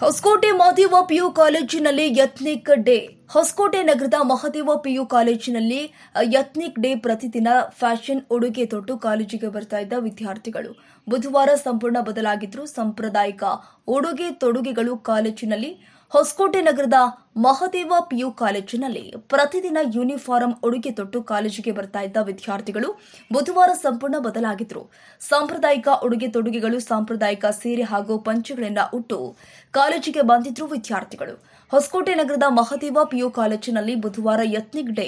Hosakote Mahadeva PU ಕಾಲೇಜಿನಲ್ಲಿ ಯತ್ನಿಕ್ day. Hosakote ನಗರದ Mahadeva PU ಕಾಲೇಜಿನಲ್ಲಿ ಯತ್ನಿಕ್ ಡೇ ಪ್ರತಿದಿನ ಫ್ಯಾಷನ್ ಉಡುಗೆ ತೊಟ್ಟು ಕಾಲೇಜಿಗೆ ಬರ್ತಾ ಇದ್ದ ವಿದ್ಯಾರ್ಥಿಗಳು. ಬುಧವಾರ ಸಂಪೂರ್ಣ ಬದಲಾಗಿದ್ರು. ಸಾಂಪ್ರದಾಯಿಕ ಉಡುಗೆ ತೊಡುಗೆಗಳು ಕಾಲೇಜಿನಲ್ಲಿ. ಹೊಸಕೋಟೆ ನಗರದ ಮಹದೇವ ಪಿಯು ಕಾಲೇಜಿನಲ್ಲಿ ಪ್ರತಿದಿನ ಯೂನಿಫಾರಂ ಉಡುಗೆ ತೊಟ್ಟು ಕಾಲೇಜಿಗೆ ಬರ್ತಾ ಇದ್ದ ವಿದ್ಯಾರ್ಥಿಗಳು ಬುಧವಾರ ಸಂಪೂರ್ಣ ಬದಲಾಗಿದ್ರು. ಸಾಂಪ್ರದಾಯಿಕ ಉಡುಗೆ ತೊಡುಗೆಗಳು ಸಾಂಪ್ರದಾಯಿಕ ಸೀರೆ ಹಾಗೂ ಪಂಚೆಗಳನ್ನ ಉಟ್ಟು ಕಾಲೇಜಿಗೆ ಬಂದಿದ್ರು ವಿದ್ಯಾರ್ಥಿಗಳು. ಹೊಸಕೋಟೆ ನಗರದ ಮಹದೇವ ಪಿಯು ಕಾಲೇಜಿನಲ್ಲಿ ಬುಧವಾರ ಯತ್ನಿಕ್ ಡೇ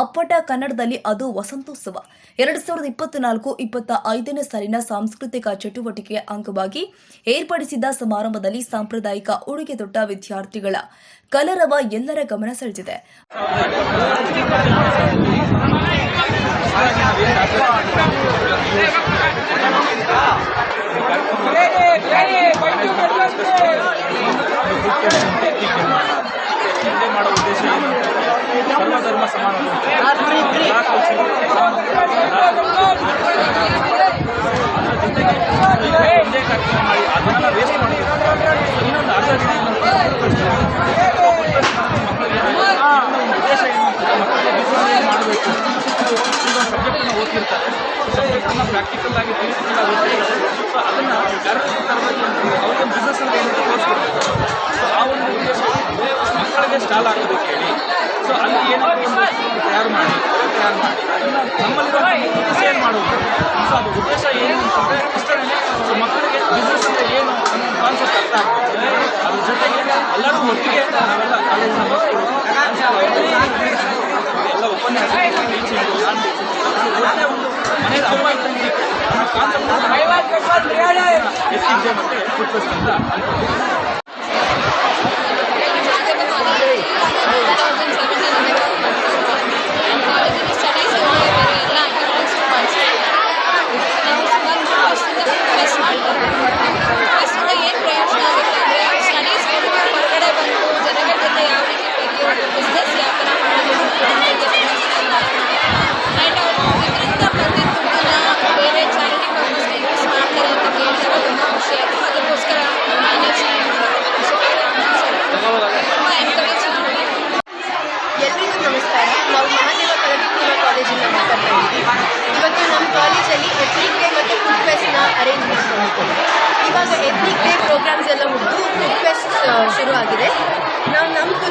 ಅಪ್ಪಟ ಕನ್ನಡದಲ್ಲಿ ಅದು ವಸಂತೋತ್ಸವ. ಎರಡು ಸಾವಿರದ ಇಪ್ಪತ್ನಾಲ್ಕು ಇಪ್ಪತ್ತ ಐದನೇ ಸಾಲಿನ ಸಾಂಸ್ಕೃತಿಕ ಚಟುವಟಿಕೆಯ ಅಂಗವಾಗಿ ಏರ್ಪಡಿಸಿದ್ದ ಸಮಾರಂಭದಲ್ಲಿ ಸಾಂಪ್ರದಾಯಿಕ ಉಡುಗೆ ತೊಟ್ಟ ವಿದ್ಯಾರ್ಥಿಗಳ ಕಲರವ ಎಲ್ಲರ ಗಮನ ಸೆಳೆದಿದೆ. ಚಿಂತೆ ಮಾಡೋ ಉದ್ದೇಶ ಏನು ಸರ್ವಧರ್ಮ ಸಮಾನತೆ ಎಲ್ಲ ಕಲ್ಚರು, ಅದ್ರ ಜೊತೆಗೆ ಒಂದೇ ಕಾರ್ಯಕ್ರಮ ಮಾಡಿ ಅದನ್ನೆಲ್ಲ ವೇಸ್ಟ್ ಮಾಡಬೇಕು ಇನ್ನೊಂದು ಅರ್ಧ ದಿನ ಉದ್ದೇಶ ಏನು ಅಂತಂದ್ರೆ ಮಕ್ಕಳಿಗೆ ಬಿಸ್ನೆಸ್ ಏನು ಮಾಡಬೇಕು ಈಗ ಸಬ್ಜೆಕ್ಟನ್ನು ಓದ್ತಿರ್ತಾರೆ ಸಬ್ಜೆಕ್ಟನ್ನು ಪ್ರಾಕ್ಟಿಕಲ್ ಆಗಿ ತಿಳಿಸಿಲ್ಲ ಓದ್ತಿರ್ತಾರೆ ಸೊ ಅದನ್ನು ಬೇರೆ ಥರದಲ್ಲಿ ಅವ್ರಿಗೆ ಬಿಸ್ನೆಸ್ ಅಂದ್ರೆ ಏನು ಅಂತ ತೋರಿಸ್ಕೊಡ್ಬೇಕು ಸೊ ಆ ಒಂದು ಉದ್ದೇಶ ಮಕ್ಕಳಿಗೆ ಸ್ಟಾಲ್ ಹಾಕೋದಕ್ಕೆ ಹೇಳಿ ಸೊ ಅಲ್ಲಿ ಏನಾದರೂ ತಯಾರು ಮಾಡಿ ತಯಾರು ಮಾಡಿ. ನಮ್ಮಲ್ಲಿರೋ ಏನು ಮಾಡೋದು? ಸೊ ಅದು ಉದ್ದೇಶ ಏನು ಅಂತಂದರೆ ಇಷ್ಟರಲ್ಲಿ ಸೊ ಮಕ್ಕಳಿಗೆ ಬಿಸ್ನೆಸ್ ಅಂದರೆ ಏನು ಅನ್ನೋ ಕಾನ್ಸೆಪ್ಟ್ ಅರ್ಥ ಆಗ್ತದೆ. ಅದ್ರ ಜೊತೆಗೆ ಎಲ್ಲರೂ ಒಟ್ಟಿಗೆ ನಾವೆಲ್ಲ ಕಾಲೇಜಿನ ಮಕ್ಕಳು ಎಲ್ಲ ಉಪನ್ಯಾಸ ಟೀಚಿಂಗ್ ನಾನ್ ಟೀಚಿಂಗ್ ಒಳ್ಳೆ ಒಂದು ಮನೇಲಿ ಹಬ್ಬ ಇದ್ದಂಗೆ ಕಾನ್ಸೆಪ್ಟ್ ಎತ್ತಿದ್ದೆ ಮತ್ತು? ಫುಡ್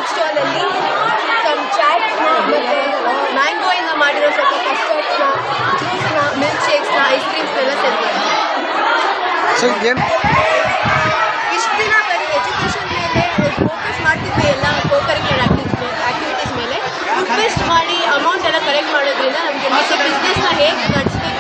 ಫುಡ್ ಸ್ಟಾಲಲ್ಲಿ ಸಮ್ ಚಾಟ್ಸ್ನ ಮತ್ತು ಮ್ಯಾಂಗೋಯಿಂದ ಮಾಡಿರೋ ಸ್ವಲ್ಪ ಕಸ್ಟರ್ಡ್ಸ್ನ ಜ್ಯೂಸ್ನ ಮಿಲ್ಕ್ ಶೇಕ್ಸ್ನ ಐಸ್ ಕ್ರೀಮ್ಸ್ನೆಲ್ಲ ಎಲ್ಲ ಸೊ ಏನು ಇಷ್ಟು ದಿನ ಬರೀ ಎಜುಕೇಷನ್ ಮೇಲೆ ಫೋಕಸ್ ಮಾಡ್ತಿದ್ವಿ ಎಲ್ಲ ಕೋಕರಿಕ್ಯುಲರ್ ಆಕ್ಟಿವಿಟೀಸ್ ಆಕ್ಟಿವಿಟೀಸ್ ಮೇಲೆ. ಇನ್ವೆಸ್ಟ್ ಮಾಡಿ ಅಮೌಂಟ್ ಎಲ್ಲ ಕಲೆಕ್ಟ್ ಮಾಡೋದ್ರಿಂದ ನಮಗೆ ಮತ್ತೆ ಬಿಸ್ನೆಸ್ನ ಹೇಗೆ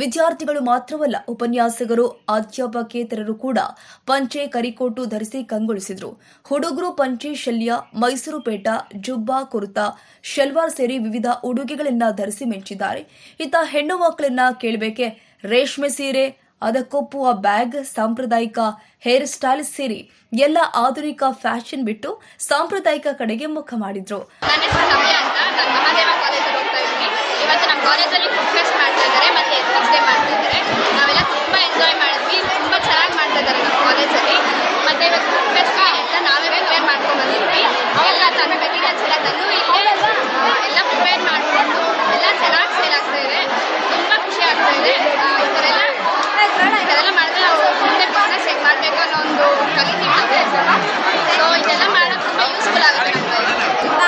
ವಿದ್ಯಾರ್ಥಿಗಳು ಮಾತ್ರವಲ್ಲ, ಉಪನ್ಯಾಸಕರು, ಅಧ್ಯಾಪಕೇತರರು ಕೂಡ ಪಂಚೆ ಕರಿಕೋಟು ಧರಿಸಿ ಕಂಗೊಳಿಸಿದ್ರು. ಹುಡುಗರು ಪಂಚೆ ಶಲ್ಯ, ಮೈಸೂರು ಪೇಟ, ಜುಬ್ಬಾ ಕುರ್ತಾ, ಶೆಲ್ವಾರ್ ಸೇರಿ ವಿವಿಧ ಉಡುಗೆಗಳನ್ನ ಧರಿಸಿ ಮೆಚ್ಚಿದ್ದಾರೆ. ಇತ್ತ ಹೆಣ್ಣು ಮಕ್ಕಳನ್ನ ಕೇಳಬೇಕೆ? ರೇಷ್ಮೆ ಸೀರೆ, ಅದಕ್ಕೊಪ್ಪುವ ಬ್ಯಾಗ್, ಸಾಂಪ್ರದಾಯಿಕ ಹೇರ್ ಸ್ಟೈಲ್ ಸೇರಿ, ಎಲ್ಲ ಆಧುನಿಕ ಫ್ಯಾಷನ್ ಬಿಟ್ಟು ಸಾಂಪ್ರದಾಯಿಕ ಕಡೆಗೆ ಮುಖ ಮಾಡಿದ್ರು. ನನ್ನ ಹೆಸರು ನವ್ಯ ಅಂತ ನಾನು ಮಹಾದೇವ ಕಾಲೇಜಲ್ಲಿ ಹೋಗ್ತಾ ಇದ್ದೀನಿ ಇವತ್ತು ನಮ್ಮ ಕಾಲೇಜಲ್ಲಿ ಫುಡ್ ಫೆಸ್ಟ್ ಮಾಡ್ತಾ ಇದ್ದಾರೆ ಮತ್ತು ಎಥ್ನಿಕ್ಸ್ ಡೇ ಮಾಡ್ತಾ ಇದ್ದಾರೆ ನಾವೆಲ್ಲ ತುಂಬ ಎಂಜಾಯ್ ಮಾಡಿದ್ವಿ ತುಂಬ ಚೆನ್ನಾಗಿ ಮಾಡ್ತಾ ಇದ್ದಾರೆ. ನಮ್ಮ ಕಾಲೇಜಲ್ಲಿ ಮತ್ತು ಇವತ್ತು ಫುಡ್ ಫೆಸ್ಟ್ನ ಎಲ್ಲ ನಾವೇ ಪ್ರಿಪೇರ್ ಮಾಡ್ಕೊಂಡು ಬಂದಿದ್ವಿ ಎಲ್ಲ ತನ್ನ ಮೆಟೀರಿಯಲ್ಸ್ ಎಲ್ಲ ತಂದು ಇಲ್ಲೇ ಆ, ಎಲ್ಲ ಪ್ರಿಪೇರ್ ಮಾಡಿಕೊಂಡು ಎಲ್ಲ ಚೆನ್ನಾಗಿ ಸೇಲ್ ಆಗ್ತಾ ಇದೆ ತುಂಬ ಖುಷಿ ಆಗ್ತಾ ಇದೆ ಆ, ಈ ಥರ ಎಲ್ಲ ಈ ಥರ ಎಲ್ಲ ಮಾಡಿದ್ರೆ ನಾವು ಮುಂದೆ ಬಿಸ್ನೆಸ್ ಹೇಗೆ ಮಾಡಬೇಕು ಅನ್ನೋ ಒಂದು ಕಲಿತೀವಿ ನಾವು ಸೊ ಇದೆಲ್ಲ ಮಾಡೋದು ತುಂಬ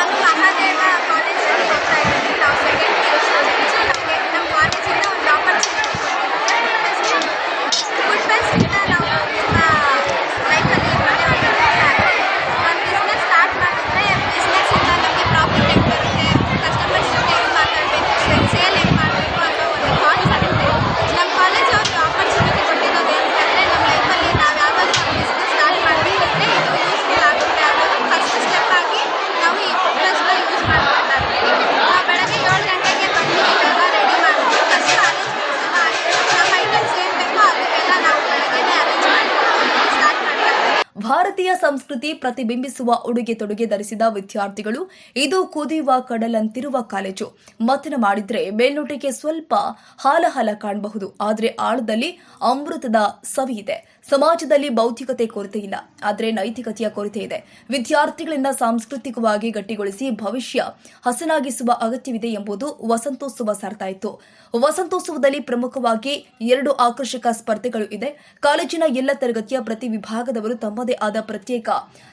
ಸಂಸ್ಕೃತಿ ಪ್ರತಿಬಿಂಬಿಸುವ ಉಡುಗೆ ತೊಡುಗೆ ಧರಿಸಿದ ವಿದ್ಯಾರ್ಥಿಗಳು ಇದು ಕುದಿಯುವ ಕಡಲಂತಿರುವ ಕಾಲೇಜು. ಮತನ ಮಾಡಿದ್ರೆ ಮೇಲ್ನೋಟಕ್ಕೆ ಸ್ವಲ್ಪ ಹಾಲಹಾಲ ಕಾಣಬಹುದು. ಆದರೆ ಆಳದಲ್ಲಿ ಅಮೃತದ ಸವಿ ಇದೆ ಸಮಾಜದಲ್ಲಿ ಬೌದ್ಧಿಕತೆ ಕೊರತೆ ಇಲ್ಲ, ಆದರೆ ನೈತಿಕತೆಯ ಕೊರತೆ ಇದೆ. ವಿದ್ಯಾರ್ಥಿಗಳಿಂದ ಸಾಂಸ್ಕೃತಿಕವಾಗಿ ಗಟ್ಟಿಗೊಳಿಸಿ ಭವಿಷ್ಯ ಹಸನಾಗಿಸುವ ಅಗತ್ಯವಿದೆ ಎಂಬುದು ವಸಂತೋತ್ಸವ ಸಾರ್ತಾಯಿತು ವಸಂತೋತ್ಸವದಲ್ಲಿ ಪ್ರಮುಖವಾಗಿ ಎರಡು ಆಕರ್ಷಕ ಸ್ಪರ್ಧೆಗಳು ಇದೆ. ಕಾಲೇಜಿನ ಎಲ್ಲ ತರಗತಿಯ ಪ್ರತಿ ವಿಭಾಗದವರು ತಮ್ಮದೇ ಆದ ಪ್ರತ್ಯೇಕ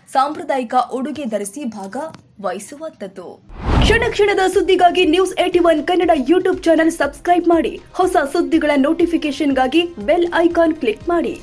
ಸಾಂಪ್ರದಾಯಿಕ ಉಡುಗೆ ಧರಿಸಿ ಭಾಗ ವಹಿಸುವಂತದ್ದು ಕ್ಷಣ ಕ್ಷಣದ ಸುದ್ದಿಗಾಗಿ news eighty one Kannada YouTube channel subscribe ಮಾಡಿ. ಹೊಸ ಸುದ್ದಿಗಳ ನೋಟಿಫಿಕೇಶನ್ಗಾಗಿ ಬೆಲ್ ಐಕಾನ್ ಕ್ಲಿಕ್ ಮಾಡಿ.